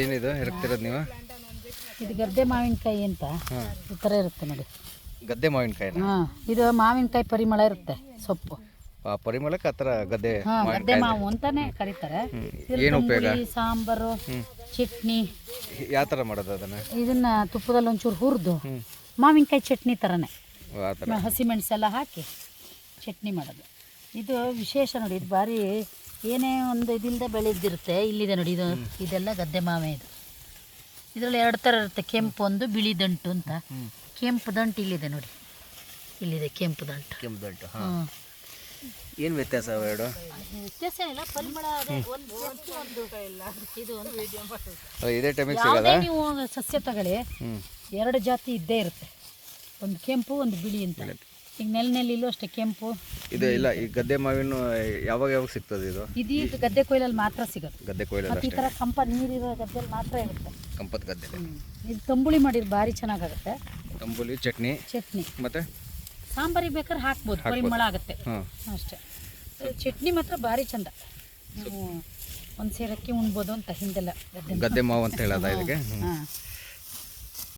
ಏನಿದು? ಹೆರಗ್ತಿರೋದು ನೀವು? ಇದು ಗದ್ದೆ ಮಾವಿನಕಾಯಿ ಅಂತ. ಈ ಥರ ಇರುತ್ತೆ ನೋಡಿ. ಗದ್ದೆ ಮಾವಿನಕಾಯಿ ಹಾಂ ಇದು ಮಾವಿನಕಾಯಿ ಪರಿಮಳ ಇರುತ್ತೆ ಸೊಪ್ಪು. ಆ ಪರಿಮಳಕ್ಕೆ ಆ ಥರ ಗದ್ದೆ ಹಾಂ ಗದ್ದೆ ಮಾವು ಅಂತಾನೆ ಕರೀತಾರೆ. ಏನು ಉಪಯೋಗ? ಸಾಂಬಾರು ಚಟ್ನಿ. ಯಾವ ಥರ ಮಾಡೋದು ಅದನ್ನು? ಇದನ್ನ ತುಪ್ಪದಲ್ಲಿ ಒಂಚೂರು ಹುರಿದು ಮಾವಿನಕಾಯಿ ಚಟ್ನಿ ಥರನೇ ಹಸಿಮೆಣಸೆಲ್ಲ ಹಾಕಿ ಚಟ್ನಿ ಮಾಡೋದು. ಇದು ವಿಶೇಷ ನೋಡಿ ಇದು ಭಾರಿ ಏನೇ ಒಂದು ಇದಿಲ್ಲದೆ ಬೆಳೆದಿರುತ್ತೆ ಇಲ್ಲಿದೆ ನೋಡಿ ಇದು ಇದೆಲ್ಲ ಗದ್ದೆ ಮಾವೆ ಇದು. ಇದರಲ್ಲಿ ಎರಡು ಥರ ಇರುತ್ತೆ ಕೆಂಪು ಒಂದು ಬಿಳಿ ದಂಟು ಅಂತ. ಕೆಂಪು ದಂಟು ಇಲ್ಲಿದೆ ನೋಡಿ. ಇಲ್ಲಿದೆ ಕೆಂಪು ದಂಟು. ಕೆಂಪು ದಂಟು ಹಾಂ. ಏನು ವ್ಯತ್ಯಾಸ ಎರಡು? ವ್ಯತ್ಯಾಸ ಇಲ್ಲ ಪರಿಮಳ ಇದು ಒಂದು ಅದು ಇದೇ ಟೈಮಿಗೆ ನೀವು ಸಸ್ಯ ತಗೊಳ್ಳಿ ಎರಡು ಜಾತಿ ಇದ್ದೇ ಇರುತ್ತೆ. ಒಂದು ಕೆಂಪು ಒಂದು ಬಿಳಿ ಅಂತ. ಈಗ ನೆಲ ನೆಲ್ಲಿಲ್ಲೂ ಅಷ್ಟೇ ಕೆಂಪು ಇದು ಇಲ್ಲ ಈ ಗದ್ದೆ ಮಾವಿನ ಯಾವಾಗ ಯಾವಾಗ ಸಿಗ್ತದೆ ಇದು? ಇದೀಗ ಗದ್ದೆ ಕೊಯ್ಲಲ್ಲಿ ಮಾತ್ರ ಸಿಗುತ್ತೆ. ಗದ್ದೆ ಕೊಯ್ಲಲ್ಲಿ ಮತ್ತು ಈ ಥರ ಕಂಪ ನೀರಿರೋ ಗದ್ದೆಯಲ್ಲಿ ಮಾತ್ರ ಇರುತ್ತೆ. ಕಂಪದ ಗದ್ದೆ. ಇದು ತಂಬುಳಿ ಮಾಡಿದ್ರೆ ಭಾರಿ ಚೆನ್ನಾಗಾಗುತ್ತೆ. ತಂಬುಳಿ ಚಟ್ನಿ. ಚಟ್ನಿ. ಮತ್ತೆ? ಸಾಂಬಾರಿಗೆ ಬೇಕಾದ್ರೆ ಹಾಕ್ಬೋದು ಪರಿಮಳ ಆಗುತ್ತೆ. ಹಾಂ. ಅಷ್ಟೇ. ಚಟ್ನಿ ಮಾತ್ರ ಭಾರಿ ಚಂದ. ನೀವು ಒಂದು ಸೇರಕ್ಕೆ ಉಣ್ಬೋದು ಅಂತ ಹಿಂದೆಲ್ಲ ಗದ್ದೆ ಗದ್ದೆ ಮಾವು ಅಂತ ಹೇಳೋದ ಇದಕ್ಕೆ? ಹಾಂ.